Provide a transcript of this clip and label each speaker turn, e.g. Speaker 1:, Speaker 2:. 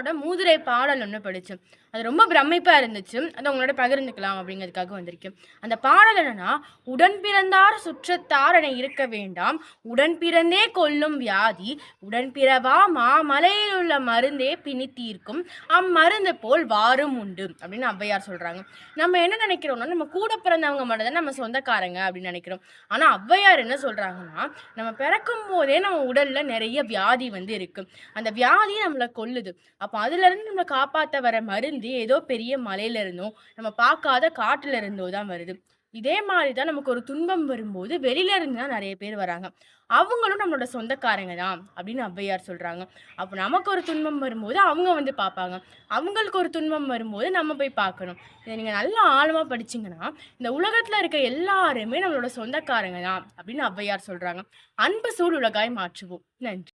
Speaker 1: கவிஞரோட மூதுரை பாடல் ஒன்று படித்தோம் அது ரொம்ப பிரமிப்பாக இருந்துச்சு அதை உங்களோட பகிர்ந்துக்கலாம் அப்படிங்கிறதுக்காக வந்திருக்கேன் அந்த பாடல் என்னன்னா உடன் பிறந்தார் சுற்றத்தார் என இருக்க வேண்டாம் உடன் பிறந்தே கொல்லும் வியாதி உடன் பிறவா மாமலையில் உள்ள மருந்தே பிணித்தீர்க்கும் அம்மருந்து போல் வாரும் உண்டு அப்படின்னு அவ்வையார் சொல்கிறாங்க நம்ம என்ன நினைக்கிறோம்னா நம்ம கூட பிறந்தவங்க மட்டும்தான் நம்ம சொந்தக்காரங்க அப்படின்னு நினைக்கிறோம் ஆனால் ஔவையார் என்ன சொல்கிறாங்கன்னா நம்ம பிறக்கும் போதே நம்ம உடலில் நிறைய வியாதி வந்து இருக்குது அந்த வியாதி நம்மளை கொல்லுது அப்போ அதுலேருந்து நம்மளை காப்பாற்ற வர மருந்து ஏதோ பெரிய மலையில இருந்தோ நம்ம பார்க்காத இருந்தோ தான் வருது இதே மாதிரி தான் நமக்கு ஒரு துன்பம் வரும்போது வெளியில இருந்து தான் நிறைய பேர் வராங்க அவங்களும் நம்மளோட சொந்தக்காரங்க தான் அப்படின்னு ஔவையார் சொல்றாங்க அப்போ நமக்கு ஒரு துன்பம் வரும்போது அவங்க வந்து பார்ப்பாங்க அவங்களுக்கு ஒரு துன்பம் வரும்போது நம்ம போய் பார்க்கணும் இதை நீங்கள் நல்லா ஆழமாக படிச்சிங்கன்னா இந்த உலகத்தில் இருக்க எல்லாருமே நம்மளோட சொந்தக்காரங்க தான் அப்படின்னு ஔவையார் சொல்றாங்க அன்பு சூழ் உலகாய் மாற்றுவோம் நன்றி